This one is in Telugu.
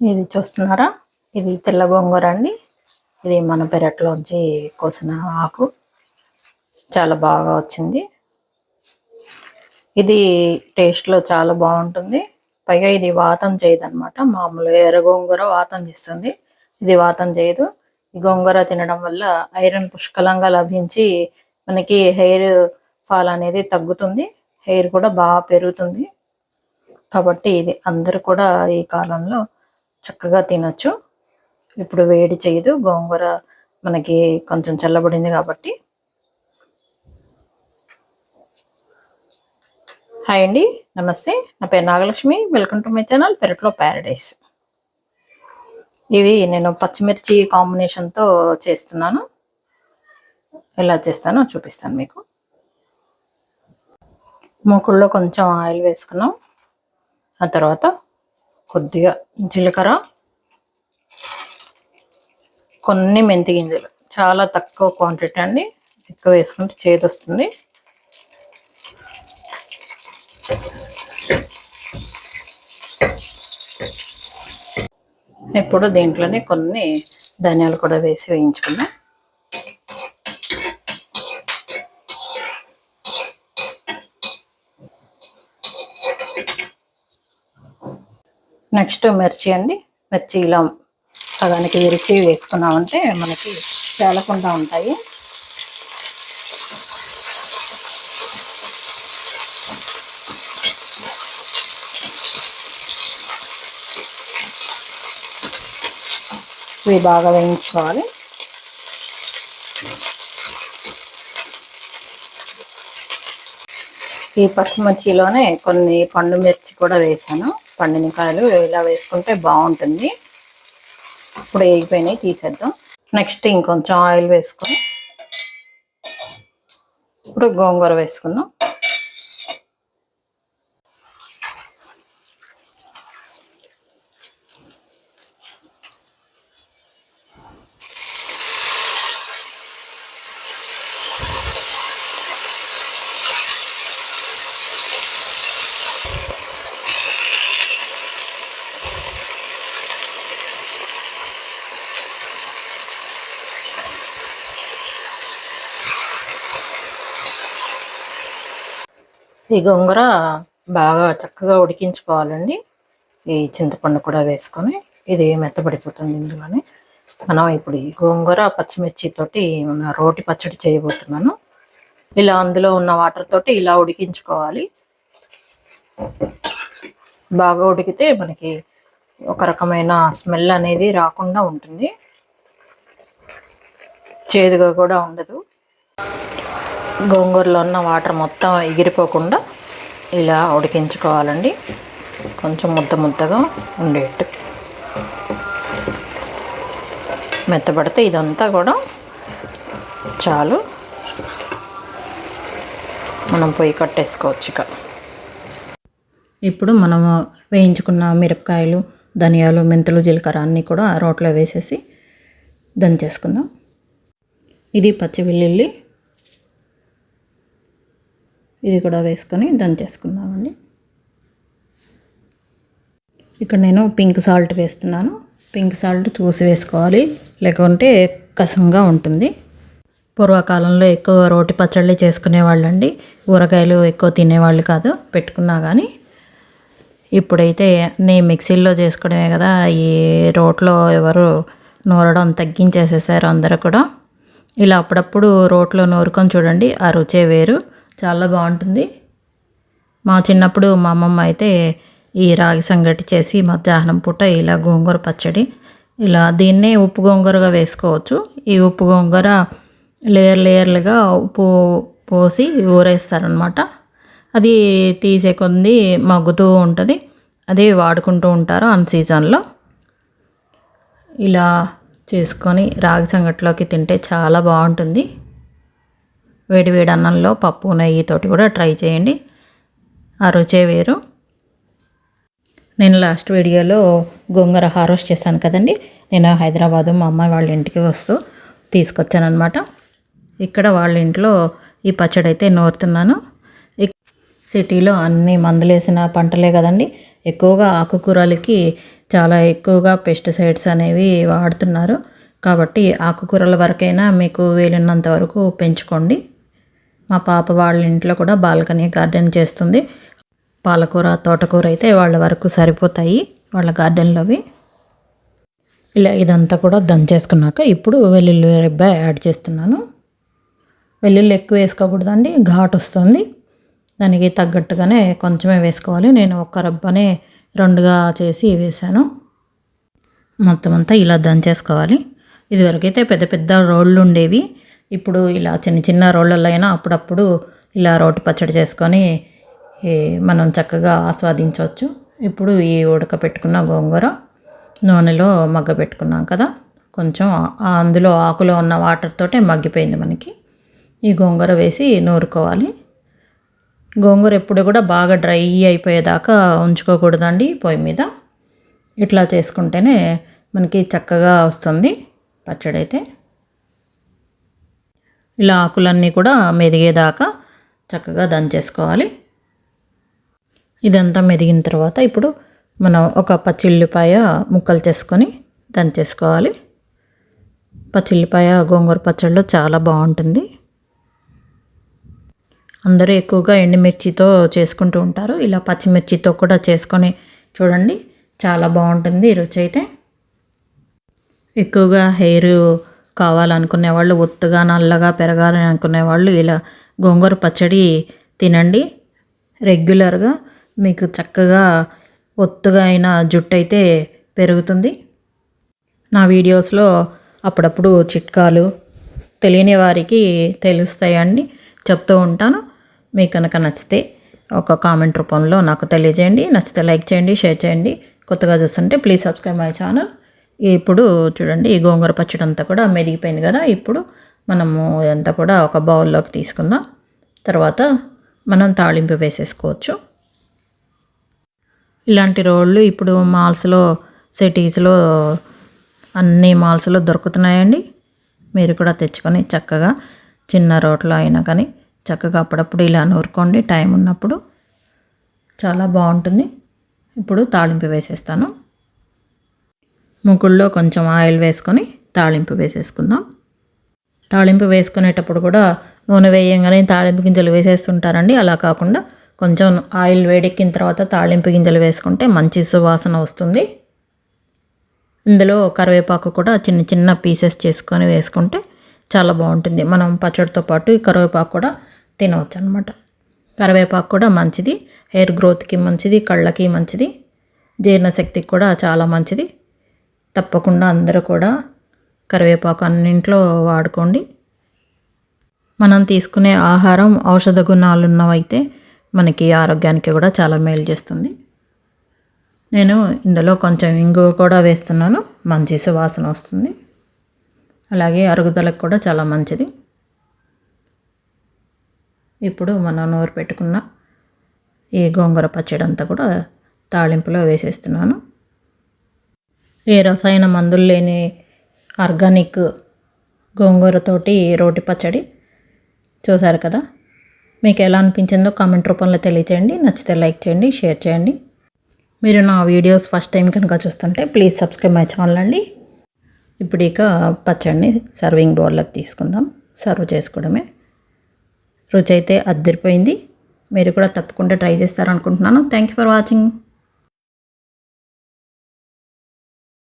ఇది చూస్తున్నారా? ఇది తెల్ల గోంగూర అండి. ఇది మన పెరట్లోంచి కోసిన ఆకు. చాలా బాగా వచ్చింది. ఇది టేస్ట్లో చాలా బాగుంటుంది. పైగా ఇది వాతం చేయదు అనమాట మామూలుగా ఎర్ర గోంగూర వాతం చేస్తుంది. ఇది వాతం చేయదు. ఈ గోంగూర తినడం వల్ల ఐరన్ పుష్కలంగా లభించి మనకి హెయిర్ ఫాల్ అనేది తగ్గుతుంది. హెయిర్ కూడా బాగా పెరుగుతుంది. కాబట్టి ఇది అందరూ కూడా ఈ కాలంలో చక్కగా తినొచ్చు. ఇప్పుడు వేడి చేయదు. గోంగూర మనకి కొంచెం చల్లబడింది కాబట్టి. హాయ్ అండి. నమస్తే. నా పేరు Nagalakshmi. Welcome to my channel పెరట్లో ప్యారడైస్. ఇవి నేను పచ్చిమిర్చి కాంబినేషన్తో చేస్తున్నాను. ఎలా చేస్తానో చూపిస్తాను మీకు. మూకుల్లో కొంచెం ఆయిల్ వేసుకున్నాం. ఆ తర్వాత కొద్దిగా జీలకర్ర కొన్ని మెంతి గింజలు. చాలా తక్కువ క్వాంటిటీ అండి. ఎక్కువ వేసుకుంటే చేదు వస్తుంది. ఇప్పుడు దీంట్లోనే కొన్ని ధనియాలు కూడా వేసి వేయించుకున్నాం నెక్స్ట్ మిర్చి అండి. మిర్చి ఇలా సగానికి విరిచి వేసుకున్నామంటే మనకి తేలకుండా ఉంటాయి. ఇవి బాగా వేయించుకోవాలి. ఈ పచ్చిమిర్చిలోనే కొన్ని పండు మిర్చి కూడా వేసాను. పండినకాయలు ఇలా వేసుకుంటే బాగుంటుంది. ఇప్పుడు వేగిపోయినాయి తీసేద్దాం. నెక్స్ట్ ఇంకొంచెం ఆయిల్ వేసుకొని ఇప్పుడు గోంగూర వేసుకుందాం. ఈ గోంగూర బాగా చక్కగా ఉడికించుకోవాలండి. ఈ చింతపండు కూడా వేసుకొని ఇది మెత్తబడిపోతుంది ఇందులోనే. మనం ఇప్పుడు ఈ గోంగూర పచ్చిమిర్చి తోటి మన రోటి పచ్చడి చేయబోతున్నాను. ఇలా అందులో ఉన్న వాటర్ తోటి ఇలా ఉడికించుకోవాలి. బాగా ఉడికితే మనకి ఒక రకమైన స్మెల్ అనేది రాకుండా ఉంటుంది. చేదుగా కూడా ఉండదు. గోంగూరలో ఉన్న వాటర్ మొత్తం ఎగిరిపోకుండా ఇలా ఉడికించుకోవాలండి. కొంచెం ముద్ద ముద్దగా ఉండేట్టు. మెత్తబడితే ఇదంతా కూడా చాలు. మనం పొయ్యి కట్టేసుకోవచ్చు ఇక. ఇప్పుడు మనము వేయించుకున్న మిరపకాయలు ధనియాలు మెంతులు జీలకర్ర అన్నీ కూడా రోట్లో వేసేసి దంచేసుకుందాం. ఇది పచ్చి వెల్లుల్లి ఇది కూడా వేసుకొని దంచేసుకుందామండి ఇక్కడ నేను పింక్ సాల్ట్ వేస్తున్నాను. పింక్ సాల్ట్ చూసి వేసుకోవాలి. లేకుంటే కసంగా ఉంటుంది. పూర్వకాలంలో ఎక్కువ రోటి పచ్చళ్ళు చేసుకునేవాళ్ళండి. ఊరగాయలు ఎక్కువ తినేవాళ్ళు కాదు పెట్టుకున్నా కానీ ఇప్పుడైతే నేను మిక్సీలో చేసుకోవడమే కదా ఈ రోట్లో ఎవరు నూరడం తగ్గించేసేసారు అందరూ కూడా. ఇలా అప్పుడప్పుడు రోట్లో నూరుకొని చూడండి ఆ రుచే వేరు. చాలా బాగుంటుంది. మా చిన్నప్పుడు మా అమ్మమ్మ అయితే ఈ రాగి సంగటి చేసి మధ్యాహ్నం పూట ఇలా గోంగూర పచ్చడి ఇలా దీన్నే ఉప్పు గోంగూరగా వేసుకోవచ్చు. ఈ ఉప్పు గోంగూర లేయర్ లేయర్లుగా ఉప్పు పోసి ఊరేస్తారనమాట అది తీసే కొంది మగ్గుతూ ఉంటుంది. అది వాడుకుంటూ ఉంటారు అన్ సీజన్లో. ఇలా చేసుకొని రాగి సంగటిలోకి తింటే చాలా బాగుంటుంది. వేడి వేడి అన్నంలో పప్పు నెయ్యితోటి కూడా ట్రై చేయండి. ఆ రుచే వేరు. నేను లాస్ట్ వీడియోలో గోంగూర హార్వెస్ట్ చేశాను కదండి. నేను హైదరాబాదు మా అమ్మాయి వాళ్ళ ఇంటికి వస్తూ తీసుకొచ్చానమాట ఇక్కడ వాళ్ళ ఇంట్లో ఈ పచ్చడి అయితే నోరుతున్నాను. సిటీలో అన్ని మందులేసిన పంటలే కదండి. ఎక్కువగా ఆకుకూరలకి చాలా ఎక్కువగా పెస్టిసైడ్స్ అనేవి వాడుతున్నారు. కాబట్టి ఆకుకూరల వరకైనా మీకు వీలున్నంత వరకు పెంచుకోండి. మా పాప వాళ్ళ ఇంట్లో కూడా బాల్కనీ గార్డెన్ చేస్తుంది. పాలకూర తోటకూర అయితే వాళ్ళ వరకు సరిపోతాయి వాళ్ళ గార్డెన్లోవి. ఇలా ఇదంతా కూడా దంచేసుకున్నాక ఇప్పుడు వెల్లుల్లి రెబ్బ యాడ్ చేస్తున్నాను. వెల్లుల్లి ఎక్కువ వేసుకోకూడదండి ఘాట్ వస్తుంది. దానికి తగ్గట్టుగానే కొంచెమే వేసుకోవాలి. నేను ఒక్క రబ్బనే రెండుగా చేసి వేసాను మొత్తం అంతా ఇలా దంచేసుకోవాలి ఇదివరకైతే పెద్ద పెద్ద రోళ్ళు ఉండేవి. ఇప్పుడు ఇలా చిన్న చిన్న రోళ్ళల్లో అయినా అప్పుడప్పుడు ఇలా రోటి పచ్చడి చేసుకొని మనం చక్కగా ఆస్వాదించవచ్చు. ఇప్పుడు ఈ ఉడకపెట్టుకున్న గోంగూర నూనెలో మగ్గ పెట్టుకున్నాం కదా. కొంచెం అందులో ఆకులో ఉన్న వాటర్ తోటే మగ్గిపోయింది మనకి. ఈ గోంగూర వేసి నూరుకోవాలి. గోంగూర ఎప్పుడు కూడా బాగా డ్రై అయిపోయేదాకా ఉంచుకోకూడదండి పొయ్యి మీద. ఇట్లా చేసుకుంటేనే మనకి చక్కగా వస్తుంది పచ్చడి అయితే ఇలా ఆకులన్నీ కూడా మెదిగేదాకా చక్కగా దంచేసుకోవాలి ఇదంతా మెదిగిన తర్వాత ఇప్పుడు మనం ఒక పచ్చిల్లిపాయ ముక్కలు చేసుకొని దంచేసుకోవాలి పచ్చిల్లిపాయ గోంగూర పచ్చడిలో చాలా బాగుంటుంది. అందరూ ఎక్కువగా ఎండుమిర్చితో చేసుకుంటూ ఉంటారు. ఇలా పచ్చిమిర్చితో కూడా చేసుకొని చూడండి చాలా బాగుంటుంది రుచి అయితే. ఎక్కువగా హెయిర్ కావాలనుకునే వాళ్ళు ఒత్తుగా నల్లగా పెరగాలని అనుకునే వాళ్ళు ఇలా గోంగూర పచ్చడి తినండి. రెగ్యులర్గా మీకు చక్కగా ఒత్తుగా అయిన జుట్టు అయితే పెరుగుతుంది. నా వీడియోస్లో అప్పుడప్పుడు చిట్కాలు తెలియని వారికి తెలుస్తాయండి. చెప్తూ ఉంటాను. మీకు కనుక నచ్చితే ఒక కామెంట్ రూపంలో నాకు తెలియజేయండి. నచ్చితే లైక్ చేయండి షేర్ చేయండి. కొత్తగా చూస్తుంటే ప్లీజ్ సబ్స్క్రైబ్ మై ఛానల్. ఇప్పుడు చూడండి ఈ గోంగూర పచ్చడి అంతా కూడా మెదిగిపోయింది కదా. ఇప్పుడు మనము ఇదంతా కూడా ఒక బౌల్లోకి తీసుకుందాం. తర్వాత మనం తాళింపు వేసేసుకోవచ్చు. ఇలాంటి రోళ్ళు ఇప్పుడు మాల్స్లో సిటీస్లో అన్ని మాల్స్లో దొరుకుతున్నాయండి. మీరు కూడా తెచ్చుకొని చక్కగా చిన్న రోట్లో అయినా కానీ చక్కగా అప్పుడప్పుడు ఇలా నూరుకోండి. టైం ఉన్నప్పుడు చాలా బాగుంటుంది. ఇప్పుడు తాళింపు వేసేస్తాను. ముగ్గుల్లో కొంచెం ఆయిల్ వేసుకొని తాళింపు వేసేసుకుందాం. తాళింపు వేసుకునేటప్పుడు కూడా నూనె వేయంగానే తాళింపు గింజలు వేసేస్తుంటారండి. అలా కాకుండా కొంచెం ఆయిల్ వేడెక్కిన తర్వాత తాళింపు గింజలు వేసుకుంటే మంచి సువాసన వస్తుంది. ఇందులో కరివేపాకు కూడా చిన్న చిన్న పీసెస్ చేసుకొని వేసుకుంటే చాలా బాగుంటుంది. మనం పచ్చడితో పాటు ఈ కరివేపాకు కూడా తినవచ్చు అనమాట కరివేపాకు కూడా మంచిది. హెయిర్ గ్రోత్కి మంచిది. కళ్ళకి మంచిది. జీర్ణశక్తికి కూడా చాలా మంచిది. తప్పకుండా అందరూ కూడా కరివేపాకు అన్నింట్లో వాడుకోండి. మనం తీసుకునే ఆహారం ఔషధ గుణాలున్నవైతే మనకి ఆరోగ్యానికి కూడా చాలా మేలు చేస్తుంది. నేను ఇందులో కొంచెం ఇంగు కూడా వేస్తున్నాను. మంచి సువాసన వస్తుంది. అలాగే అరుగుదలకు కూడా చాలా మంచిది. ఇప్పుడు మనం నూరు పెట్టుకున్న ఈ గోంగూర పచ్చడి అంతా కూడా తాళింపులో వేసేస్తున్నాను. ఏ రసాయన మందులు లేని ఆర్గానిక్ గోంగూరతోటి రోటి పచ్చడి చూసారు కదా? మీకు ఎలా అనిపించిందో కామెంట్ రూపంలో తెలియచేయండి. నచ్చితే లైక్ చేయండి షేర్ చేయండి. మీరు నా వీడియోస్ ఫస్ట్ టైం కనుక చూస్తుంటే ప్లీజ్ సబ్స్క్రైబ్ మై ఛానల్ అండి. ఇప్పుడు ఇక పచ్చడిని సర్వింగ్ బౌల్లోకి తీసుకుందాం. సర్వ్ చేసుకోవడమే. రుచి అయితే అద్దరిపోయింది. మీరు కూడా తప్పకుండా try చేస్తారనుకుంటున్నాను. Thank you for watching